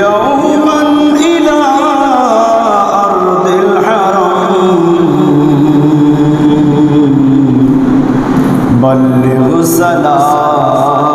يوما إلى أرض الحرم بلغ سلام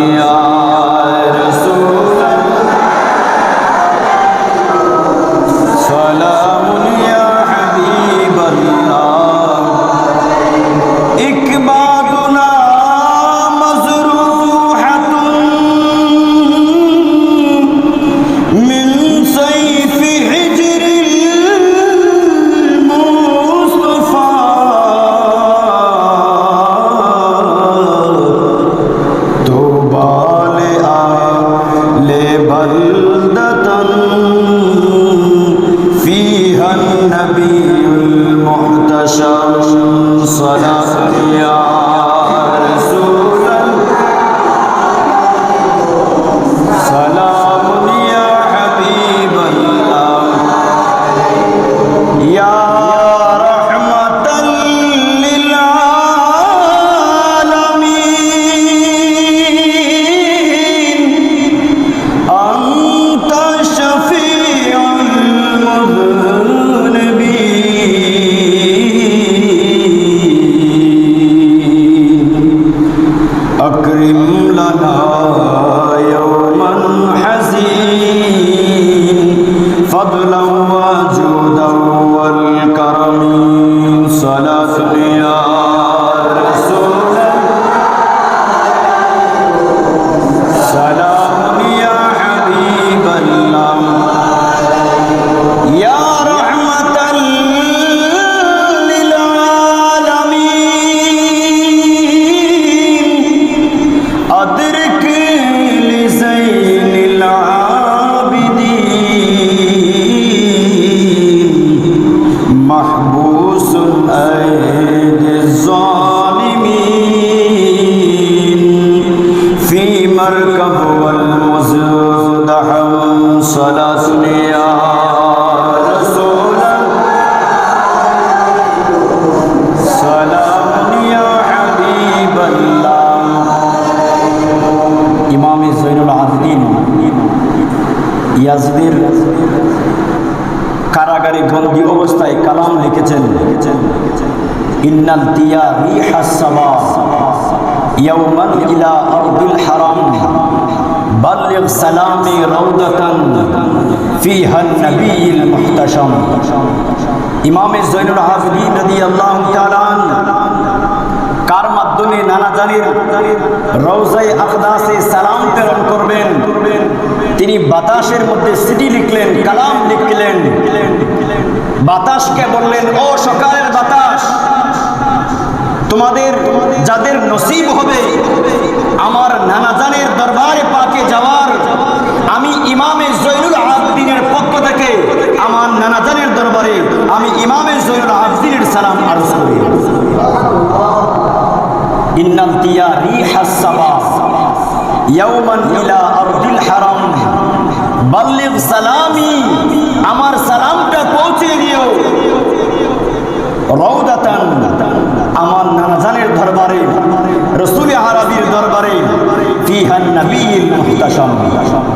দিয়া النبي المحتشم صلاة يا করিম লালা। في مركب والمزدحم صلاة يا رسول الله سلام يا حبيب الله ইমামে জৈনুল আবদিন ইয়াজদির কারাগারে বন্দী অবস্থায় কালাম লিখেছেন ইন্নাল তিয়া রিহা সাবা ইয়াউমান ইলা আরদিল হারাম। বাল্লিগ সালামি রাউদাতান ফিহা নবিয়্যিল মুহতাশাম ইমামে জৈনুল আবদিন রাদিয়াল্লাহু তাআলা কার মাধ্যমে নানা জানির রওজাই আকদাসে সালাম প্রেরণ করবেন, তিনি বাতাসের মধ্যে সিটি লিখলেন, কালাম লিখলেন। বাতাসকে বললেন, ও সকালের বাতাস তোমাদের যাদের নসিব হবে, আমার নানাজানের দরবারে পাকে যাওয়ার, আমি ইমামে জৈনুল আবদিনের পক্ষ থেকে আমার নানাজানের দরবারে আমি ইমামে জৈনুল আবদিনের সালাম আরজ করি। ইন্নাল তিয়া রিহাস সাবা, ইয়াউমান ইলা আরদিল হারাম, বাল্লিগ সালামি আমার সালামটা পৌঁছে দিও রৌদাতান আমার নানাজানের দরবারে রসুল